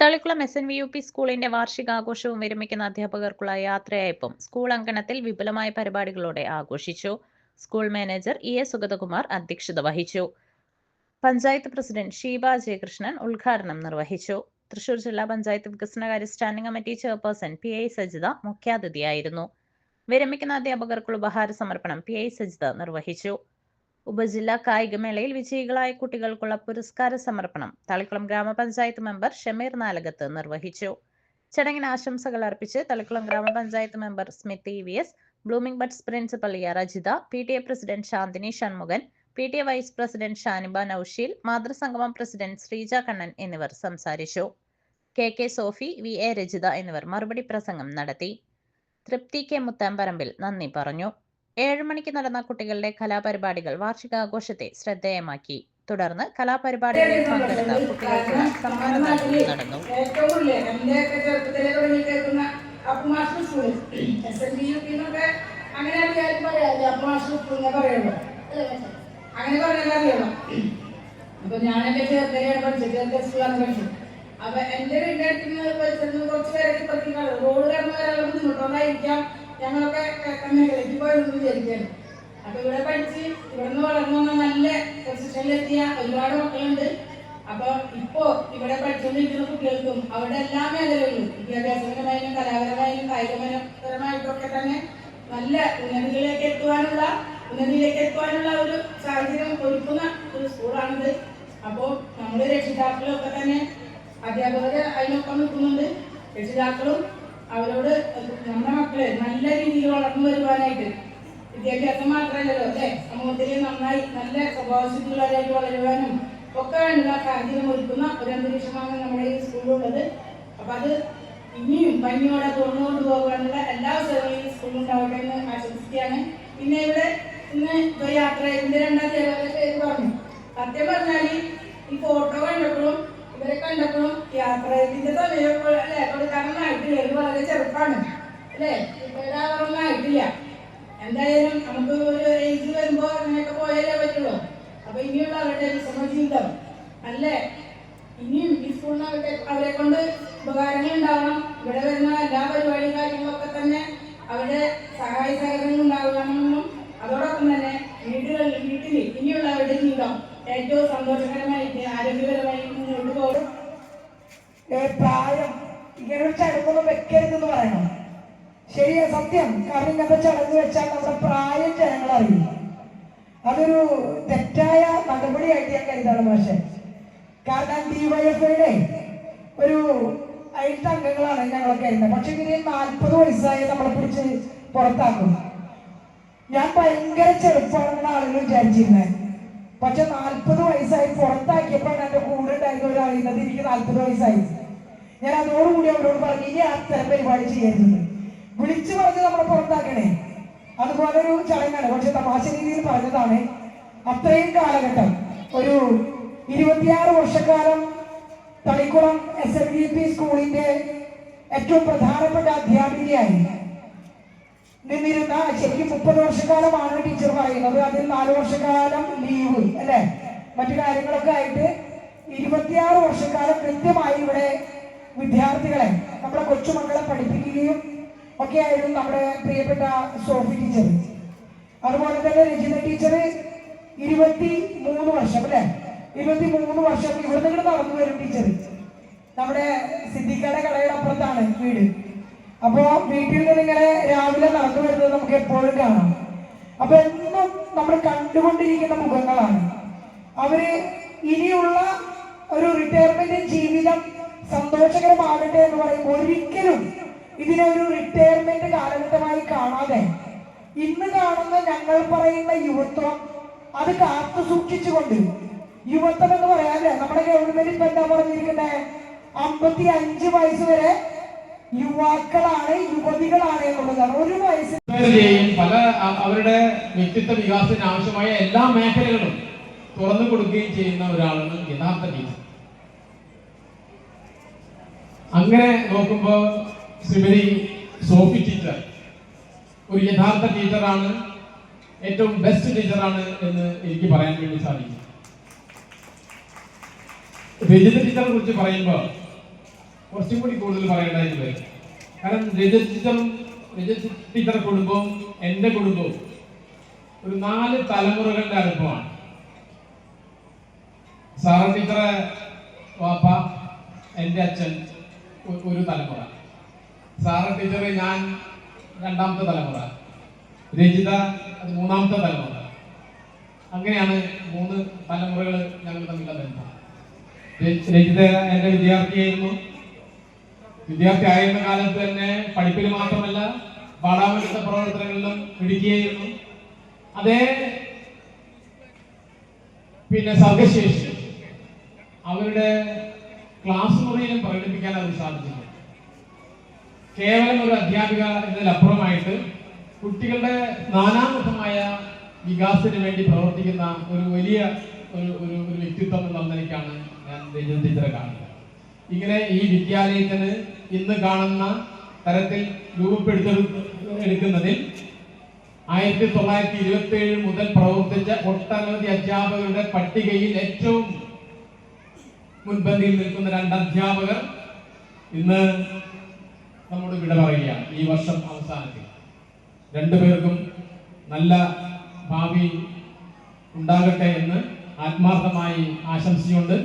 Thalikulam S N V U P സ്കൂളിന്റെ വാർഷികാഘോഷവും വിരമിക്കുന്ന അധ്യാപകർക്കുള്ള യാത്രയയപ്പും സ്കൂൾ അങ്കണത്തിൽ വിപുലമായ പരിപാടികളോടെ ആഘോഷിച്ചു. School manager E S Sugathakumar അധ്യക്ഷത വഹിച്ചു. പഞ്ചായത്ത് പ്രസിഡന്റ് ഷീബ ജയകൃഷ്ണൻ ഉദ്ഘാടനം നിർവഹിച്ചു. തൃശൂർ ജില്ലാ പഞ്ചായത്ത് വികസനകാര്യ standing committee chairperson P I Sajitha മുഖ്യാതിഥിയായിരുന്നു. വിരമിക്കുന്ന അധ്യാപകർക്കുള്ള ഉപഹാര സമർപ്പണം പി ഐ സജിത നിർവഹിച്ചു. ഉപജില്ലാ കായികമേളയിൽ വിജയികളായ കുട്ടികൾക്കുള്ള പുരസ്കാര സമർപ്പണം തളിക്കുളം ഗ്രാമപഞ്ചായത്ത് മെമ്പർ ഷമീർ നാലകത്ത് നിർവഹിച്ചു. ചടങ്ങിന് ആശംസകൾ അർപ്പിച്ച് Thalikulam gramapanchayat member Smithi V S Blooming Buds principal E Rajitha P T A president Shanthini Shanmukhan P T A vice president Shaniba Noushil മാതൃസംഗമം president Sreeja Kannan എന്നിവർ സംസാരിച്ചു. K K Sophy V A Rajitha എന്നിവർ മറുപടി പ്രസംഗം നടത്തി. തൃപ്തി K മുത്താമ്പറമ്പിൽ നന്ദി പറഞ്ഞു. ഏഴ് മണിക്ക് നടന്ന കുട്ടികളുടെ കലാപരിപാടികൾ വാർഷികാഘോഷത്തെ ശ്രദ്ധേയമാക്കി. തുടർന്ന് കലാപരിപാടികളിൽ പങ്കെടുത്ത കുട്ടികൾക്കുള്ള നടന്നു. അങ്ങനെ അപ്പൊ ഞാനൊക്കെ ചെറുതനെയാണ് പഠിച്ചത് ചെറുത്ത സ്കൂളാണ് പഠിച്ചത് അപ്പൊ എന്റെ വീടിന്റെ അടുത്ത് നിന്ന് പഠിച്ചത് കുറച്ച് പേരൊക്കെ റോഡ് കടന്നു വരാനുള്ള ബുദ്ധിമുട്ടുണ്ടായിരിക്കാം ഞങ്ങളൊക്കെ മേഖലയ്ക്ക് പോയെന്ന് വിചാരിക്കുകയാണ്. അപ്പൊ ഇവിടെ പഠിച്ച് ഇവിടുന്ന് വളർന്നു നല്ല പൊസിഷനിലെത്തിയ ഒരുപാട് മക്കളുണ്ട്. അപ്പൊ ഇപ്പോ ഇവിടെ പഠിച്ചുകൊണ്ടിരിക്കുന്ന കുട്ടികൾക്കും അവരുടെ എല്ലാ മേഖലകളിലും വിദ്യാഭ്യാസപരമായാലും കലാപരമായാലും കായികപരമായിട്ടൊക്കെ തന്നെ നല്ല ഉന്നതികളിലേക്ക് എത്തുവാനുള്ള ഉന്നതിയിലേക്ക് എത്തുവാനുള്ള ഒരു സാഹചര്യം ഒരുക്കുന്ന ഒരു സ്കൂളാണിത്. അപ്പോൾ നമ്മുടെ രക്ഷിതാക്കളും ഒക്കെ തന്നെ അധ്യാപകര് അതിനൊപ്പം നിൽക്കുന്നുണ്ട്. രക്ഷിതാക്കളും അവരോട് നമ്മുടെ മക്കളെ നല്ല രീതിയിൽ വളർന്നു വരുവാനായിട്ട് വിദ്യാഭ്യാസം മാത്രമല്ലല്ലോ അല്ലേ? സമൂഹത്തിൽ നന്നായി നല്ല സ്വഭാവശുദ്ധികളായിട്ട് വളരുവാനും ഒക്കെ വേണ്ട സാഹചര്യം ഒരുക്കുന്ന ഒരു അന്തരീക്ഷമാണ് നമ്മുടെ ഈ സ്കൂളിലുള്ളത്. അപ്പൊ അത് ഇനിയും ഭംഗിയോടെ തുറന്നുകൊണ്ട് പോകാനുള്ള എല്ലാ അവസരങ്ങളും ഈ സ്കൂളിൽ ഉണ്ടാവട്ടെ എന്ന് ആശംസിക്കുകയാണ്. പിന്നെ ഇവിടെ ഇന്ന് ഇപ്പൊ യാത്ര ഇതിന്റെ രണ്ടാം പേര് പറഞ്ഞു. സത്യം പറഞ്ഞാൽ ഈ ഫോട്ടോ കണ്ടപ്പോഴും ഇവരെ കണ്ടപ്പോഴും യാത്ര ഇതിന്റെ സമയം അല്ലെ കൊടുക്കാനുള്ള ആയിട്ടില്ല. ഇത് വളരെ ചെറുപ്പാണ്. അല്ലേ? ഇപ്പോഴൊന്നും ആയിട്ടില്ല. എന്തായാലും നമുക്ക് ഒരു ഏജ് വരുമ്പോ അങ്ങനെയൊക്കെ പോയാലേ പറ്റുള്ളൂ. അപ്പൊ ഇനിയുള്ള അവരുടെ വിശ്രമ ജീവിതം. അല്ലേ? ഇനിയും ഈ സ്കൂളിന് അവരുടെ അവരെ കൊണ്ട് ഉപകാരങ്ങൾ ഉണ്ടാവണം. ഇവിടെ വരുന്ന എല്ലാ പരിപാടി കാര്യങ്ങളൊക്കെ തന്നെ അവരുടെ സഹായ സഹകരണങ്ങൾ ഉണ്ടാകണമെന്നും അതോടൊപ്പം തന്നെ വീടുകളിൽ വീട്ടിൽ ഇനിയുള്ള അവരുടെ ജീവിതം ഏറ്റവും സന്തോഷകരമായിട്ട് ആരോഗ്യപരമായി മുന്നോട്ട് പോകും പ്രായം ഇങ്ങനെ ഒരു ചടങ്ങൊന്നും വെക്കരുതെന്ന് പറയണം ശരിയാ സത്യം. കാരണം ഇങ്ങനത്തെ ചടങ്ങ് വെച്ചാൽ നമ്മുടെ പ്രായം ജനങ്ങൾ അറിയും. അതൊരു തെറ്റായ നടപടിയായിട്ട് ഞാൻ കരുതാണ് പക്ഷെ കാരണം ഡിവൈഎഫ്ഐയുടെ ഒരു എട്ട് അംഗങ്ങളാണ് ഞങ്ങളൊക്കെ ഇരുന്നത് പക്ഷെ ഇവർ നാൽപ്പത് വയസ്സായി നമ്മളെ പിടിച്ച് പുറത്താക്കും. ഞാൻ ഭയങ്കര ചെറുപ്പമാണെന്നാണ് ആളുകൾ വിചാരിച്ചിരുന്നത്. പക്ഷെ നാൽപ്പത് വയസ്സായി പുറത്താക്കിയപ്പോഴാണ് എന്റെ കൂടെ ഉണ്ടായിരുന്ന ഒരാൾ അറിയുന്നത് എനിക്ക് നാൽപ്പത് വയസ്സായി. ഞാൻ അതോടുകൂടി അവരോട് പറഞ്ഞു ഇനി അത്തരം പരിപാടി ചെയ്യരുത് വിളിച്ചു പറഞ്ഞ് നമ്മളെ പുറത്താക്കണേ. അതുപോലെ ഒരു ചടങ്ങാണ്. പക്ഷെ തമാശ രീതിയിൽ പറഞ്ഞതാണ്. അത്രയും കാലഘട്ടം. ഒരു ഇരുപത്തിയാറ് വർഷക്കാലം Thalikulam S L V P സ്കൂളിന്റെ ഏറ്റവും പ്രധാനപ്പെട്ട അധ്യാപികയായി നിന്നിരുന്ന ശരിക്കും മുപ്പത് വർഷക്കാലമാണ് ടീച്ചർ പറയുന്നത്. അതിൽ നാല് വർഷക്കാലം ലീവ് അല്ലെ? മറ്റു കാര്യങ്ങളൊക്കെ ആയിട്ട് ഇരുപത്തിയാറ് വർഷക്കാലം കൃത്യമായി ഇവിടെ വിദ്യാർത്ഥികളെ നമ്മുടെ കൊച്ചുമക്കളെ പഠിപ്പിക്കുകയും ഒക്കെ ആയിരുന്നു നമ്മുടെ പ്രിയപ്പെട്ട സോഫി ടീച്ചർ അതുപോലെ തന്നെ രജിത ടീച്ചർ ഇരുപത്തി മൂന്ന് വർഷം അല്ലെ? ഇരുപത്തി മൂന്ന് വർഷം ഇവിടെ നിന്ന് നടന്നു വരും ടീച്ചർ നമ്മുടെ സിദ്ദിഖയുടെ കടയുടെ അപ്പുറത്താണ് വീട്. അപ്പോ വീട്ടിൽ നിന്ന് ഇങ്ങനെ രാവിലെ നടന്നു വരുന്നത് നമുക്ക് എപ്പോഴും കാണാം. അപ്പൊ എന്നും നമ്മൾ കണ്ടുകൊണ്ടിരിക്കുന്ന മുഖങ്ങളാണ്. അവർ ഇനിയുള്ള ഒരു റിട്ടയർമെന്റ് ജീവിതം സന്തോഷകരമാകട്ടെ എന്ന് പറയുമ്പോൾ ഒരിക്കലും ഇതിനെ ഒരു റിട്ടയർമെന്റ് കാലഘട്ടമായി കാണാതെ ഇന്ന് കാണുന്ന ഞങ്ങൾ പറയുന്ന യുവത്വം അത് കാത്തു സൂക്ഷിച്ചുകൊണ്ട് യുവത്വം എന്ന് പറയാതെ നമ്മുടെ ഗവൺമെന്റ് ഇപ്പൊ എന്താ പറഞ്ഞിരിക്കുന്നത് അമ്പത്തി അഞ്ച് വയസ്സ് വരെ യുവാക്കളാണ് യുവതികളാണ് എന്നുള്ളതാണ്. ഒരു വയസ്സ് പല അവരുടെ വ്യക്തിത്വ വികാസത്തിന് ആവശ്യമായ എല്ലാ മേഖലകളും തുറന്നു കൊടുക്കുകയും ചെയ്യുന്ന ഒരാളാണ് യഥാർത്ഥ ടീച്ചർ. അങ്ങനെ നോക്കുമ്പോൾ ശ്രീമതി സോഫി ടീച്ചർ. ഒരു യഥാർത്ഥ ടീച്ചറാണ് ഏറ്റവും ബെസ്റ്റ് ടീച്ചറാണ് എന്ന് എനിക്ക് പറയാൻ വേണ്ടി സാധിക്കും. രജിത ടീച്ചറെ കുറിച്ച് പറയുമ്പോൾ കുറച്ചും കൂടി കൂടുതൽ പറയേണ്ടതായിട്ട് വരും കാരണം രജിത ടീച്ചറും രജിത ടീച്ചറുടെ കുടുംബവും എന്റെ കുടുംബവും ഒരു നാല് തലമുറകളുടെ അനുഭവമാണ്. സാറ ടീച്ചറെ വാപ്പ എന്റെ അച്ഛൻ ഒരു തലമുറ. സാറ ടീച്ചറെ ഞാൻ രണ്ടാമത്തെ തലമുറ. രചിത അത് മൂന്നാമത്തെ തലമുറ. അങ്ങനെയാണ് മൂന്ന് തലമുറകൾ ഞങ്ങൾ തമ്മിലുള്ള ബന്ധം. രചിത എന്റെ വിദ്യാർത്ഥിയായിരുന്നു. വിദ്യാർത്ഥി ആയിരുന്ന കാലത്ത് തന്നെ പഠിപ്പിൽ മാത്രമല്ല പാഠാമൃത പ്രവർത്തനങ്ങളിലും പിടിക്കുകയായിരുന്നു അതേ പിന്നെ സർഗശേഷി. അവരുടെ ക്ലാസ് മുറിയിലും പ്രകടിപ്പിക്കാൻ അവർ സാധിച്ചിട്ടുണ്ട് കേവലം ഒരു അധ്യാപിക എന്നതിലപ്പുറമായിട്ട് കുട്ടികളുടെ നാനാമുഖമായ വികാസത്തിന് വേണ്ടി പ്രവർത്തിക്കുന്ന ഒരു വലിയ ഒരു ഒരു വ്യക്തിത്വം എന്നുള്ള നിലയ്ക്കാണ് ഞാൻ രഞ്ജൻ ടീച്ചറെ കാണുന്നത്. ഇങ്ങനെ ഈ വിദ്യാലയത്തിന് ഇന്ന് കാണുന്ന തരത്തിൽ രൂപപ്പെടുത്തെടു എടുക്കുന്നതിൽ ആയിരത്തി തൊള്ളായിരത്തി ഇരുപത്തി ഏഴ് മുതൽ പ്രവർത്തിച്ച ഒട്ടനവധി അധ്യാപകരുടെ പട്ടികയിൽ ഏറ്റവും മുൻപന്തിയിൽ നിൽക്കുന്ന രണ്ട് അധ്യാപകർ ഇന്ന് നമ്മോട് വിട പറയുകയാണ് ഈ വർഷം അവസാനത്തിൽ. രണ്ടുപേർക്കും നല്ല ഭാവി ഉണ്ടാകട്ടെ എന്ന് ആത്മാർത്ഥമായി ആശംസിച്ചുകൊണ്ട്